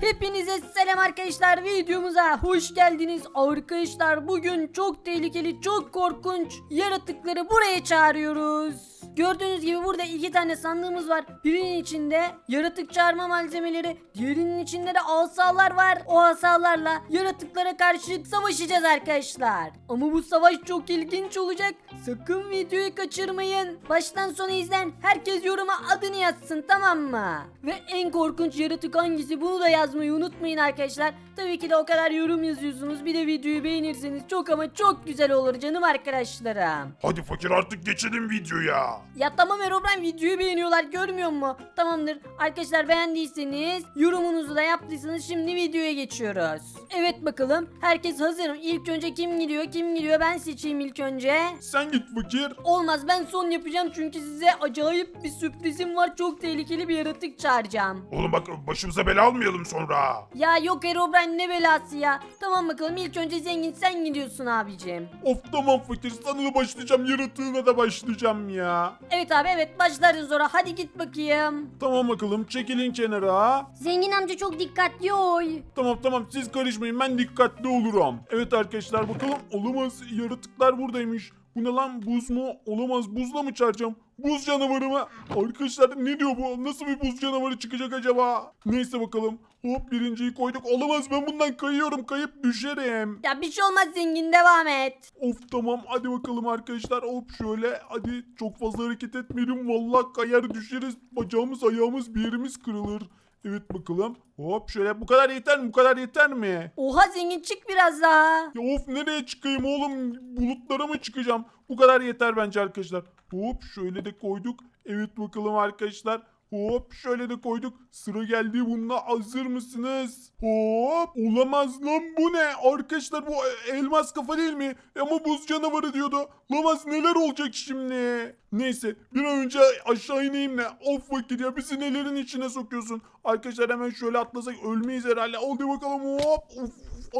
Hepinize selam arkadaşlar. Videomuza hoş geldiniz arkadaşlar. Bugün çok tehlikeli çok korkunç yaratıkları buraya çağırıyoruz Gördüğünüz gibi burada iki tane sandığımız var birinin içinde yaratık çağırma malzemeleri diğerinin içinde de asalar var o asalarla yaratıklara karşı savaşacağız arkadaşlar Ama bu savaş çok ilginç olacak sakın videoyu kaçırmayın baştan sona izlen herkes yoruma adını yazsın tamam mı? Ve en korkunç yaratık hangisi bunu da yazmayı unutmayın arkadaşlar. Tabii ki de o kadar yorum yazıyorsunuz. Bir de videoyu beğenirseniz çok ama çok güzel olur canım arkadaşlarım. Hadi fakir artık geçelim videoya. Ya tamam Erobrine videoyu beğeniyorlar görmüyor mu? Tamamdır. Arkadaşlar beğendiyseniz yorumunuzu da yaptıysanız şimdi videoya geçiyoruz. Evet bakalım. Herkes hazır mı? İlk önce kim gidiyor? Kim gidiyor? Ben seçeyim ilk önce. Sen git fakir. Olmaz ben son yapacağım çünkü size acayip bir sürprizim var. Çok tehlikeli bir yaratık çağıracağım. Oğlum bak başımıza bela almayalım sonra. Ya yok Erobrine ne belası ya. Tamam bakalım ilk önce zengin sen gidiyorsun abicim. Of tamam fakir sana da başlayacağım yaratığına da başlayacağım ya. Evet abi evet başladın sonra hadi git bakayım. Tamam bakalım çekilin kenara. Zengin amca çok dikkatli ol. Tamam tamam siz karışmayın ben dikkatli olurum. Evet arkadaşlar bakalım olamaz yaratıklar buradaymış. Bu ne lan buz mu? Olamaz buzla mı çağıracağım? Buz canavarı mı? Arkadaşlar ne diyor bu? Nasıl bir buz canavarı çıkacak acaba? Neyse bakalım. Hop birinciyi koyduk. Olamaz ben bundan kayıyorum. Kayıp düşerim. Ya bir şey olmaz zengin devam et. Of tamam hadi bakalım arkadaşlar. Hop şöyle hadi çok fazla hareket etmeyelim. Vallahi kayar düşeriz. Bacağımız ayağımız bir yerimiz kırılır. Evet bakalım. Hop şöyle bu kadar yeter mi? Bu kadar yeter mi? Oha zengin çık biraz daha. Ya of nereye çıkayım oğlum? Bulutlara mı çıkacağım? Bu kadar yeter bence arkadaşlar. Hop şöyle de koyduk. Evet bakalım arkadaşlar. Hop şöyle de koyduk. Sıra geldi bununla hazır mısınız? Hop olamaz lan bu ne? Arkadaşlar bu elmas kafa değil mi? Ama buz canavarı diyordu. Olamaz neler olacak şimdi? Neyse bir an önce aşağı ineyim de. Of fakir ya bizi nelerin içine sokuyorsun. Arkadaşlar hemen şöyle atlasak ölmeyiz herhalde. Hadi bakalım hop. Of,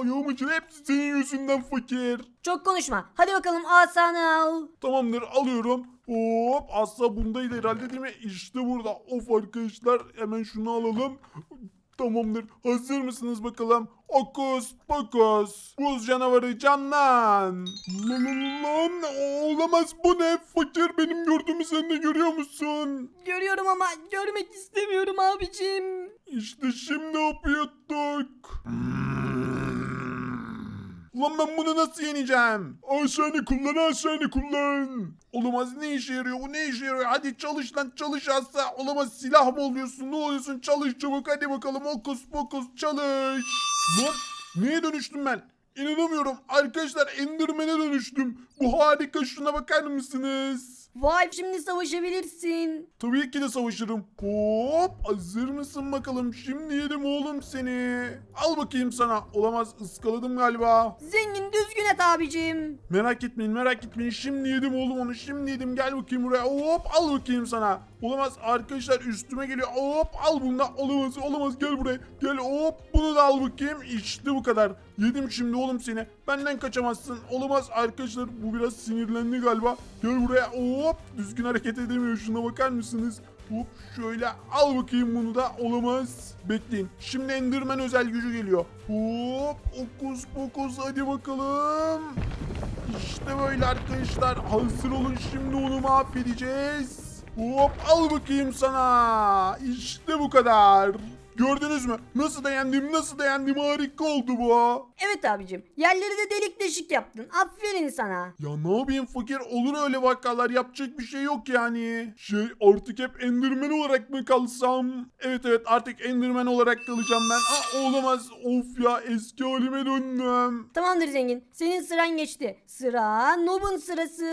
ayağım acıyor hepsi senin yüzünden fakir. Çok konuşma. Hadi bakalım asanı al. Tamamdır alıyorum. Hop asla bundaydı herhalde değil mi? İşte burada. Of arkadaşlar hemen şunu alalım. Tamamdır. Hazır mısınız bakalım? Okus pokus. Buz canavarı canlan. Lan, olamaz bu ne? Fakir benim gördüğümü sen musun? Görüyorum ama görmek istemiyorum abicim. İşte şimdi yapıyorduk. Ulan ben bunu nasıl yeneceğim? Aşağını kullan aşağını kullan. Olamaz ne işe yarıyor bu ne işe yarıyor? Hadi çalış lan çalış asla. Olamaz silah mı oluyorsun ne oluyorsun çalış çabuk hadi bakalım okus pokus çalış. Lan neye dönüştüm ben? İnanamıyorum arkadaşlar Enderman'e dönüştüm. Bu harika şuna bakar mısınız? Vay şimdi savaşabilirsin. Tabii ki de savaşırım. Hop hazır mısın bakalım? Şimdi yedim oğlum seni. Al bakayım sana. Olamaz ıskaladım galiba. Zengin düzgün et abicim. Merak etmeyin merak etmeyin. Şimdi yedim oğlum onu. Şimdi yedim. Gel bakayım buraya. Hop al bakayım sana. Olamaz arkadaşlar üstüme geliyor. Hop al bunu da. Olamaz olamaz gel buraya. Gel hop bunu da al bakayım. İşte bu kadar. Yedim şimdi oğlum seni. Benden kaçamazsın. Olamaz arkadaşlar bu biraz sinirlendi galiba. Gel buraya. Hop düzgün hareket edemiyor. Şuna bakar mısınız? Hop şöyle al bakayım bunu da olamaz. Bekleyin. Şimdi Enderman özel gücü geliyor. Hop okus pokus hadi bakalım. İşte böyle arkadaşlar. Hazır olun şimdi onu mahvedeceğiz. Hop al bakayım sana. İşte bu kadar. Gördünüz mü? Nasıl da yendim nasıl da yendim harika oldu bu. Evet abicim yerleri de delik deşik yaptın. Aferin sana. Ya ne yapayım fakir olur öyle vakalar yapacak bir şey yok yani. Şey artık hep Enderman olarak mı kalsam? Evet evet artık Enderman olarak kalacağım ben. Aa olamaz of ya eski halime döndüm. Tamamdır zengin. Senin sıran geçti. Sıra Nob'un sırası.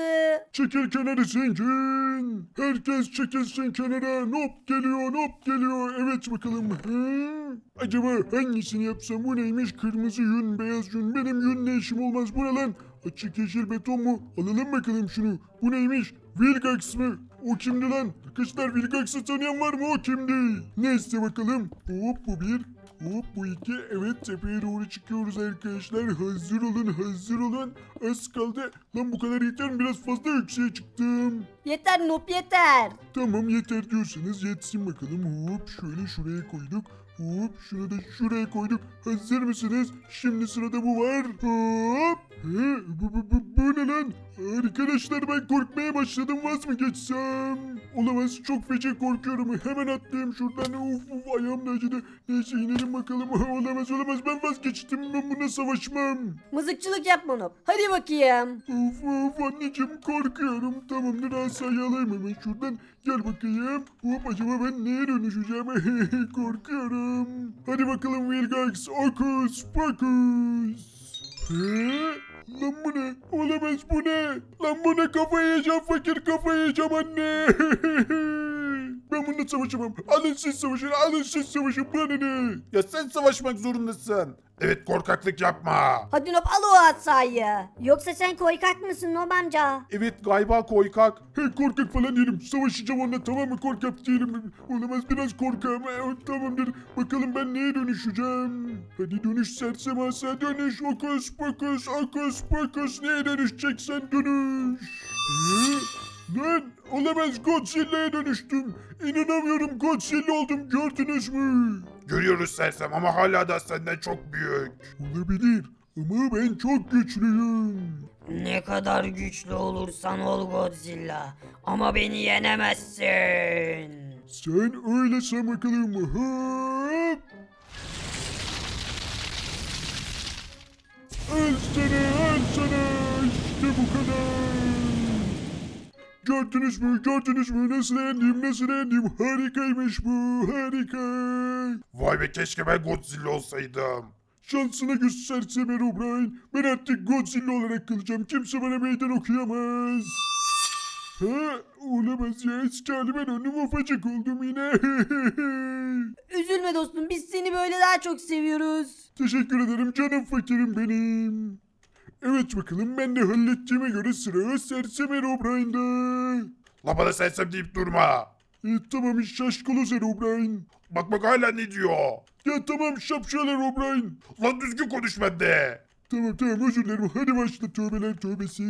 Çekil kenarı zengin. Herkes çekilsin kenara. Nop geliyor nop geliyor. Evet bakalım. Hı? Acaba hangisini yapsam bu neymiş? Kırmızı yün beyaz yün. Benim yün ne işim olmaz bu ne lan? Açık yeşil beton mu? Alalım bakalım şunu. Bu neymiş? Vilgax mı? O kimdi lan? Arkadaşlar Vilgax'ı tanıyan var mı? O kimdi? Neyse bakalım. Hop bu bir. Hop bu iki. Evet tepeye doğru çıkıyoruz arkadaşlar. Hazır olun hazır olun. Az kaldı. Lan bu kadar yeter mi? Biraz fazla yükseğe çıktım. Yeter Nob yeter. Tamam yeter diyorsanız yetsin bakalım. Hop şöyle şuraya koyduk. Hop şunu da şuraya koyduk. Hazır mısınız? Şimdi sırada bu var. Hop. He, bu, bu, bu, bu ne lan? Arkadaşlar ben korkmaya başladım. Vaz mı geçsem? Olamaz çok feci korkuyorum. Hemen atlayayım şuradan. Uf uf ayağım da acıdı. Neyse inelim bakalım. olamaz olamaz ben vazgeçtim. Ben buna savaşmam. Mızıkçılık yapma Nop. Hadi bakayım. Of of anneciğim korkuyorum. Tamamdır asayı alayım hemen şuradan. Gel bakayım. Hop acaba ben neye dönüşeceğim? korkuyorum. Hadi bakalım Wilgax. Okus pokus. He? Lan bu ne? Olamaz bu ne? Lan bu ne? Kafayı yiyeceğim fakir kafayı yiyeceğim anne. ben bununla savaşamam. Alın siz savaşın alın siz savaşın bana ne? Ya sen savaşmak zorundasın. Evet korkaklık yapma. Hadi Nop al o asayı. Yoksa sen koykak mısın Nob amca? Evet galiba korkak. He korkak falan değilim. Savaşacağım onunla tamam mı korkak değilim. Olamaz biraz korkağım. E, tamamdır. Bakalım ben neye dönüşeceğim. Hadi dönüş sersem asa dönüş. Okus pokus okus pokus. Neye dönüşeceksen dönüş. He? Lan olamaz Godzilla'ya dönüştüm. İnanamıyorum Godzilla oldum gördünüz mü? Görüyoruz sersem ama hala da senden çok büyük. Olabilir ama ben çok güçlüyüm. Ne kadar güçlü olursan ol Godzilla ama beni yenemezsin. Sen öyle san bakalım. Hop. Al sana al sana. İşte bu kadar. Gördünüz mü gördünüz mü nasıl yendim nasıl yendim harikaymış bu harika. Vay be keşke ben Godzilla olsaydım. Şansına gösterse ben O'Brien. Ben artık Godzilla olarak kalacağım. Kimse bana meydan okuyamaz. Ha, olamaz ya eski halime döndüm ufacık oldum yine. Üzülme dostum biz seni böyle daha çok seviyoruz. Teşekkür ederim canım fakirim benim. Evet bakalım ben de hallettiğime göre sıra Sersemer O'Brien'de. La bana sersem deyip durma. E, tamam şaşkın sen O'Brien. Bak bak hala ne diyor. Ya tamam şapşalar O'Brien. Lan düzgün konuş bende. Tamam tamam özür dilerim hadi başla tövbeler tövbesi.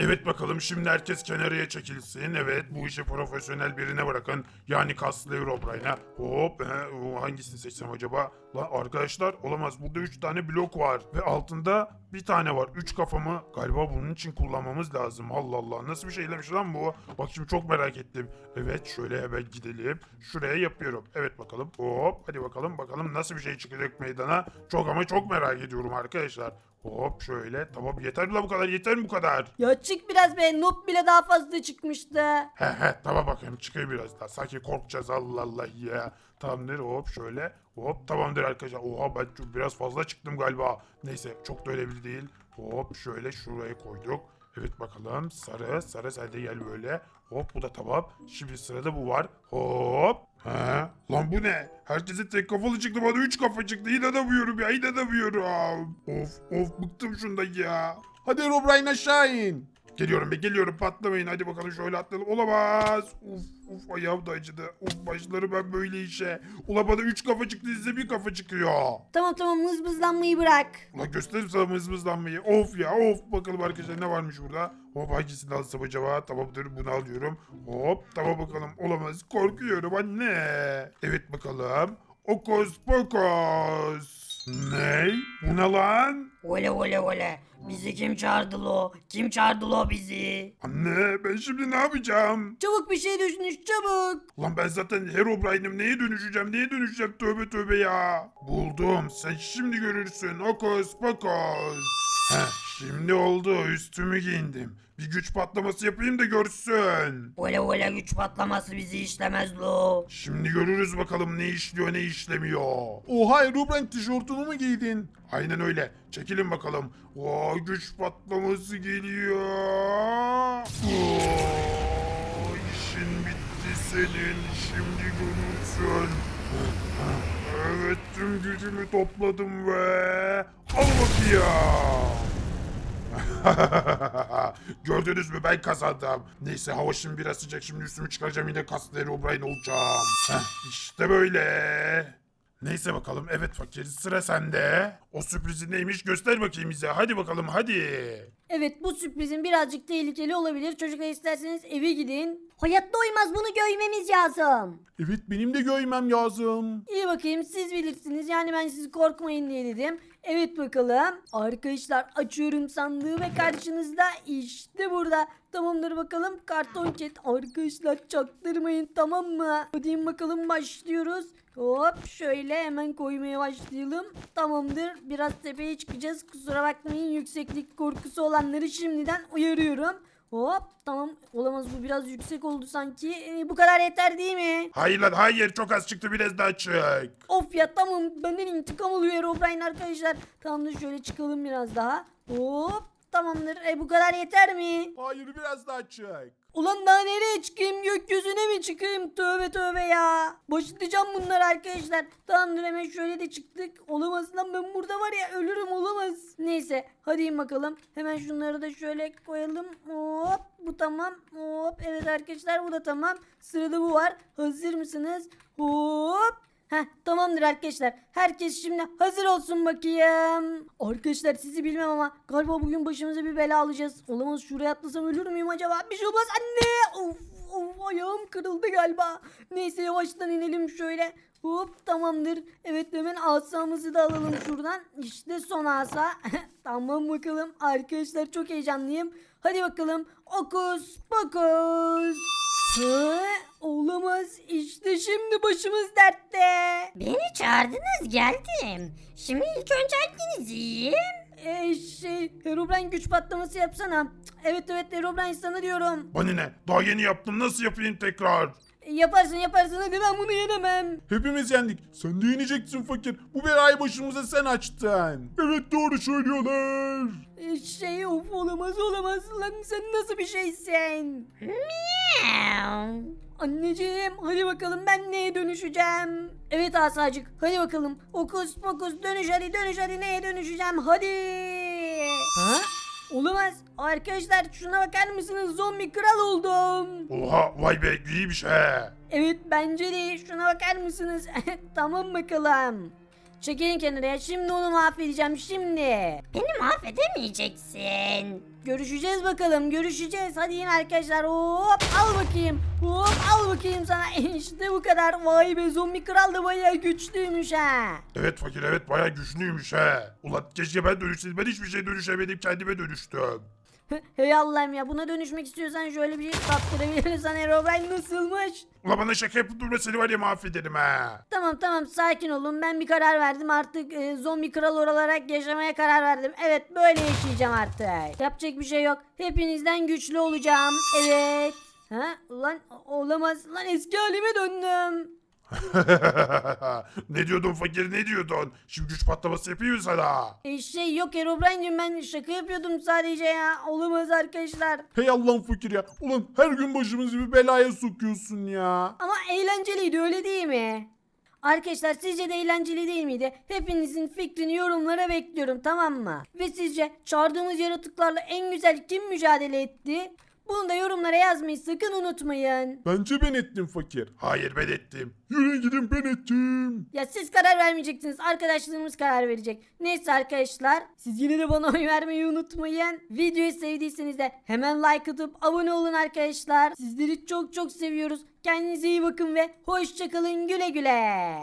Evet bakalım şimdi herkes kenarıya çekilsin. Evet bu işi profesyonel birine bırakın. Yani kaslı Herobrine'a. Hop he, hangisini seçsem acaba? Lan arkadaşlar olamaz burada 3 tane blok var. Ve altında bir tane var. 3 kafamı galiba bunun için kullanmamız lazım. Allah Allah nasıl bir şeylemiş lan bu? Bak şimdi çok merak ettim. Evet şöyle hemen gidelim. Şuraya yapıyorum. Evet bakalım. Hop hadi bakalım bakalım nasıl bir şey çıkacak meydana. Çok ama çok merak ediyorum arkadaşlar. Hop şöyle tamam yeter mi lan bu kadar yeter mi bu kadar? Ya çık biraz be Nop bile daha fazla çıkmıştı. He he tamam bakayım çıkayım biraz daha. Sanki korkacağız Allah Allah ya. Tamamdır hop şöyle. Hop tamamdır arkadaşlar. Oha ben biraz fazla çıktım galiba. Neyse çok da önemli değil. Hop şöyle şuraya koyduk. Evet bakalım sarı sarı sen de gel böyle. Hop bu da tamam. Şimdi sırada bu var. Hop. He? Lan bu ne? Herkese tek kafalı çıktı bana üç kafa çıktı. İnanamıyorum ya inanamıyorum. Of of bıktım şundan ya. Hadi Robrain aşağı in. Geliyorum be geliyorum patlamayın hadi bakalım şöyle atlayalım olamaz. Uf uf ayağım da acıdı. Uf başları ben böyle işe. Ula bana 3 kafa çıktı size bir kafa çıkıyor. Tamam tamam mızmızlanmayı bırak. Ula göstereyim sana mızmızlanmayı. Of ya of bakalım arkadaşlar ne varmış burada. Hop hangisini alsam acaba? Tamamdır bunu alıyorum. Hop tamam bakalım olamaz korkuyorum anne. Evet bakalım. Okus pokus. Ne? Bu ne lan? Ole ole ole. Bizi kim çağırdı lo? Kim çağırdı lo bizi? Anne ben şimdi ne yapacağım? Çabuk bir şey düşünüş çabuk. Lan ben zaten Herobrine'im neye dönüşeceğim neye dönüşeceğim tövbe tövbe ya. Buldum sen şimdi görürsün okus pokus. Heh şimdi oldu üstümü giyindim. Bir güç patlaması yapayım da görsün. Ole ole güç patlaması bizi işlemez lo. Şimdi görürüz bakalım ne işliyor ne işlemiyor. Oha Herobrine tişörtünü mü giydin? Aynen öyle. Çekilin bakalım. Oo, güç patlaması geliyor. Oo, işin bitti senin. Şimdi görürsün. Evet tüm gücümü topladım ve... Al bakayım. Gördünüz mü ben kazandım. Neyse hava şimdi biraz sıcak şimdi üstümü çıkaracağım yine kaslı Herobrine olacağım. Heh, işte böyle. Neyse bakalım evet fakir sıra sende. O sürprizi neymiş göster bakayım bize hadi bakalım hadi. Evet bu sürprizin birazcık tehlikeli olabilir. Çocuklar isterseniz eve gidin. Hayatta uymaz bunu görmemiz lazım. Evet benim de görmem lazım. İyi bakayım siz bilirsiniz. Yani ben sizi korkmayın diye dedim. Evet bakalım. Arkadaşlar açıyorum sandığı ve karşınızda işte burada. Tamamdır bakalım karton ket. Arkadaşlar çaktırmayın tamam mı? Hadi bakalım başlıyoruz. Hop şöyle hemen koymaya başlayalım. Tamamdır. Biraz tepeye çıkacağız. Kusura bakmayın yükseklik korkusu olanları şimdiden uyarıyorum. Hop tamam olamaz bu biraz yüksek oldu sanki. Ee, bu kadar yeter değil mi? Hayır lan hayır çok az çıktı biraz daha çık. Of ya tamam benden intikam alıyor Herobrine arkadaşlar. Tamamdır şöyle çıkalım biraz daha. Hop tamamdır. E bu kadar yeter mi? Hayır biraz daha çık. Ulan daha nereye çıkayım? Gökyüzüne mi çıkayım? Tövbe tövbe ya. Başlayacağım bunlar arkadaşlar. Tamamdır hemen şöyle de çıktık. Olamaz lan ben burada var ya ölürüm olamaz. Neyse hadi in bakalım. Hemen şunları da şöyle koyalım. Hop bu tamam. Hop evet arkadaşlar bu da tamam. Sırada bu var. Hazır mısınız? Hop. Heh tamamdır arkadaşlar. Herkes şimdi hazır olsun bakayım. Arkadaşlar sizi bilmem ama galiba bugün başımıza bir bela alacağız. Olamaz şuraya atlasam ölür müyüm acaba? Bir şey olmaz anne. Of of ayağım kırıldı galiba. Neyse yavaştan inelim şöyle. Hop tamamdır. Evet hemen asamızı da alalım şuradan. İşte son asa. tamam bakalım. Arkadaşlar çok heyecanlıyım. Hadi bakalım. Okus pokus. Hı? Olamaz. İşte şimdi başımız dertte. Beni çağırdınız geldim. Şimdi ilk önce hanginizi yiyeyim? Ee, şey Herobrine güç patlaması yapsana. Evet evet Herobrine sana diyorum. Bana ne? Daha yeni yaptım nasıl yapayım tekrar? E, Yaparsın yaparsın hadi ben bunu yenemem. Hepimiz yendik. Sen de yeneceksin fakir. Bu belayı başımıza sen açtın. Evet doğru söylüyorlar. Ee, şey of olamaz olamaz lan sen nasıl bir şeysin? Miau. Anneciğim hadi bakalım ben neye dönüşeceğim? Evet Asacık hadi bakalım. Okus pokus dönüş hadi dönüş hadi neye dönüşeceğim hadi. Ha? Olamaz. Arkadaşlar şuna bakar mısınız zombi kral oldum. Oha vay be iyiymiş he. Evet bence de şuna bakar mısınız? tamam bakalım. Çekilin kenara ya şimdi onu mahvedeceğim şimdi. Beni mahvedemeyeceksin. Görüşeceğiz bakalım görüşeceğiz. Hadi yine arkadaşlar hop al bakayım. Hop al bakayım sana. İşte bu kadar. Vay be zombi kral da bayağı güçlüymüş ha. Evet fakir evet bayağı güçlüymüş he. Ulan keşke ben dönüşseydim. Ben hiçbir şey dönüşemedim kendime dönüştüm. hey Allah'ım ya buna dönüşmek istiyorsan şöyle bir şey tattırabilirsen Herobrine nasılmış? Ulan bana şaka yapıp durma seni var ya mahvederim ha. Tamam tamam sakin olun ben bir karar verdim artık e, zombi kral olarak yaşamaya karar verdim. Evet böyle yaşayacağım artık. Yapacak bir şey yok. Hepinizden güçlü olacağım. Evet. Ha ulan olamaz lan eski halime döndüm. ne diyordun fakir ne diyordun? Şimdi güç patlaması yapayım mı sana? E, şey yok Herobrine'cim ben şaka yapıyordum sadece ya. Olamaz arkadaşlar. Hey Allah'ın fakir ya. Ulan her gün başımızı bir belaya sokuyorsun ya. Ama eğlenceliydi öyle değil mi? Arkadaşlar sizce de eğlenceli değil miydi? Hepinizin fikrini yorumlara bekliyorum tamam mı? Ve sizce çağırdığımız yaratıklarla en güzel kim mücadele etti? Bunu da yorumlara yazmayı sakın unutmayın. Bence ben ettim fakir. Hayır ben ettim. Yürü gidin ben ettim. Ya siz karar vermeyeceksiniz. Arkadaşlarımız karar verecek. Neyse arkadaşlar. Siz yine de bana oy vermeyi unutmayın. Videoyu sevdiyseniz de hemen like atıp abone olun arkadaşlar. Sizleri çok çok seviyoruz. Kendinize iyi bakın ve hoşçakalın güle güle.